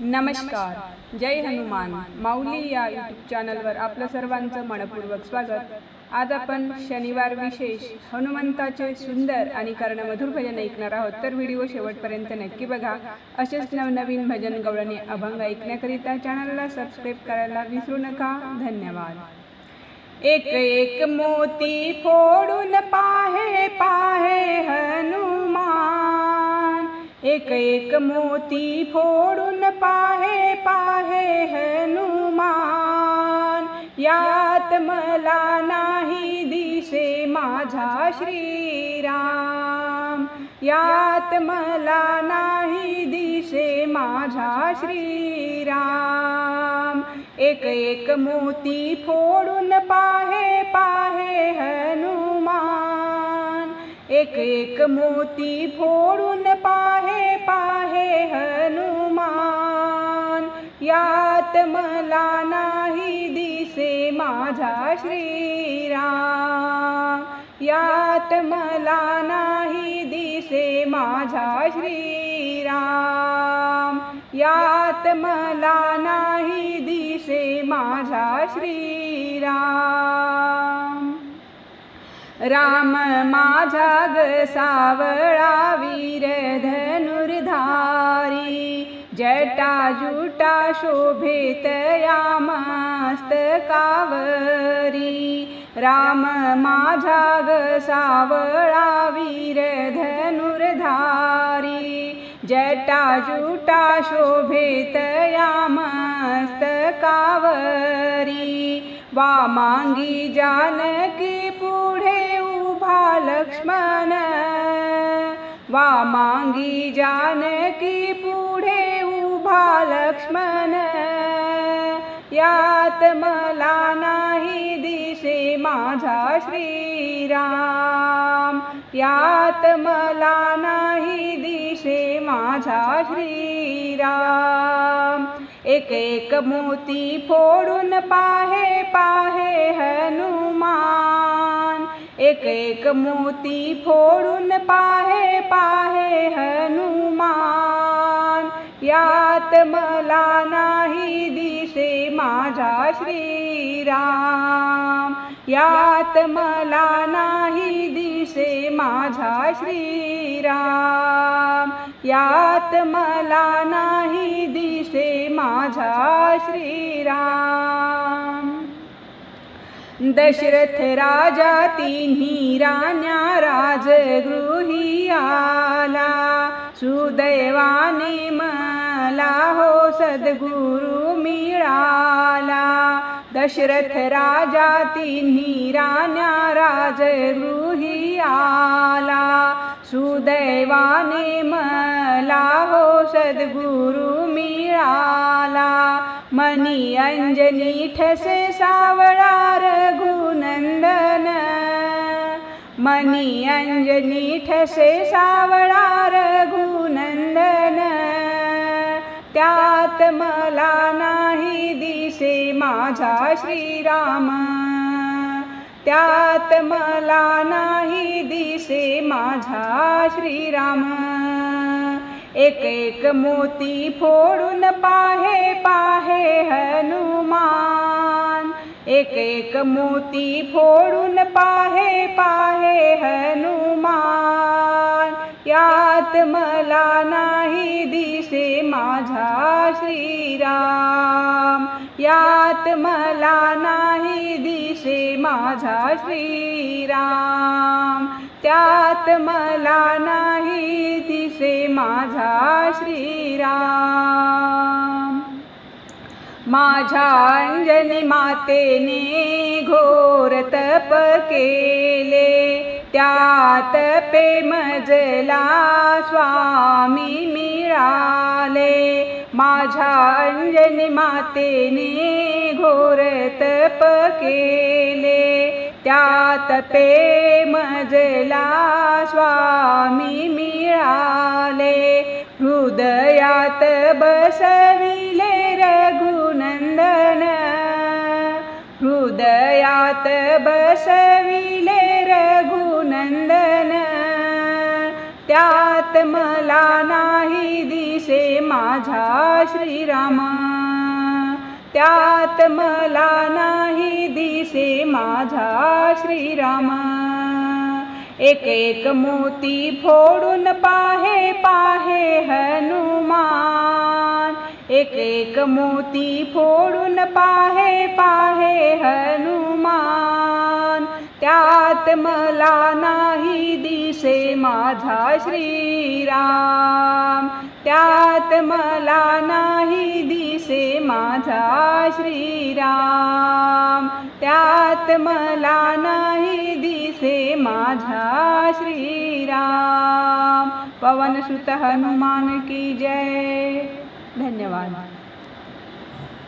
नमस्कार. जय हनुमान. माऊली या यूट्यूब चॅनलवर आपलं सर्वांचं मनपूर्वक स्वागत. आज आपण शनिवार विशेष हनुमंताचे सुंदर आणि कर्णमधुर भजन ऐकणार आहोत. तर व्हिडिओ शेवटपर्यंत नक्की बघा. असेच नवनवीन भजन गवळणी अभंग ऐकण्याकरिता चॅनलला सबस्क्राईब करायला विसरू नका. धन्यवाद. एक एक मोती फोडून पाहे पाहे हनुमान. एक एक मोती फोडून पाहे पाहे हनुमान. यात मला नाही दिसे माझा श्रीराम. यात मला नाही दिसे माझा श्रीराम. एक एक मोती फोडून पाहे पाहे हनुमान. एक एक मोती फोडून पाहे पाहे हनुमान. यात मला नाही दिसे माझा श्रीराम. यात मला नाही दिसे माझा श्रीराम. यात मला नाही दिसे माझा श्रीराम. राम माझा ग सावळा वीर धनुर्धारी. जटा जुटा शोभेत या मस्तकावरी राम माझा ग सावळा वीर धनुर्धारी. जटा जुटा शोभेत या मस्तकावरी वामांगी जानकी पुढे उभा लक्ष्मण। वामांगी जानकी पुढे उभा लक्ष्मण। यात मला नाही दिसे माझा श्रीराम। यात मला नाही दिशे माझा श्रीराम. एक एक मोती फोडून पाहे पाहे हनुमान. एक एक मोती फोडून पाहे पाहे हनुमान. यात मला नाही दिशे माझा श्रीराम. यात मला नाही दिसे माझा श्रीराम. यात मला नाही दिसे माझा श्रीराम. दशरथ राजा तिन्ही राण्या राजगृही आला. सुदैवाने मला हो सद्गुरु मिळा दशरथ राजा तिन्ही राण्या राजगृही आला सुदैवाने मला हो सद्गुरु मिळाला मनी अंजनी ठसे सावळा रघुनंदन। मनी अंजनी ठसे सावळा रघुनंदन त्यात मला नाही दिसे माझा श्रीराम. त्यात मला नाही दिसे माझा श्रीराम. एक एक मोती फोडून पाहे पाहे हनुमान. एक एक मोती फोडून पाहे पाहे हनुमान. यात मला नाही श्रीराम यात मला नाही दिसे माझा श्रीराम त्यात मला नाही दिसे माझा श्रीराम. माझ्या अंजनी मातेने घोर तप केले त्यात पेमजला स्वामी मिळाले. माझ्या अंजनी मातेने घोर तप केले त्यात पेमजला स्वामी मिळाले. हृदयात बसविले रघुनंदन हृदयात बसविले श्रीराम त्यात मला नाही दिसे माझा श्रीराम. एक एक मोती फोडून पाहे पाहे हनुमान. एक एक मोती फोडून पाहे पाहे हनुमान. त्यात मला नाही दिसे माझा श्रीराम. त्यात मला नाही दिसे माझा श्रीराम. त्यात मला नाही दिसे माझा श्रीराम. पवन सुत हनुमान की जय. धन्यवाद.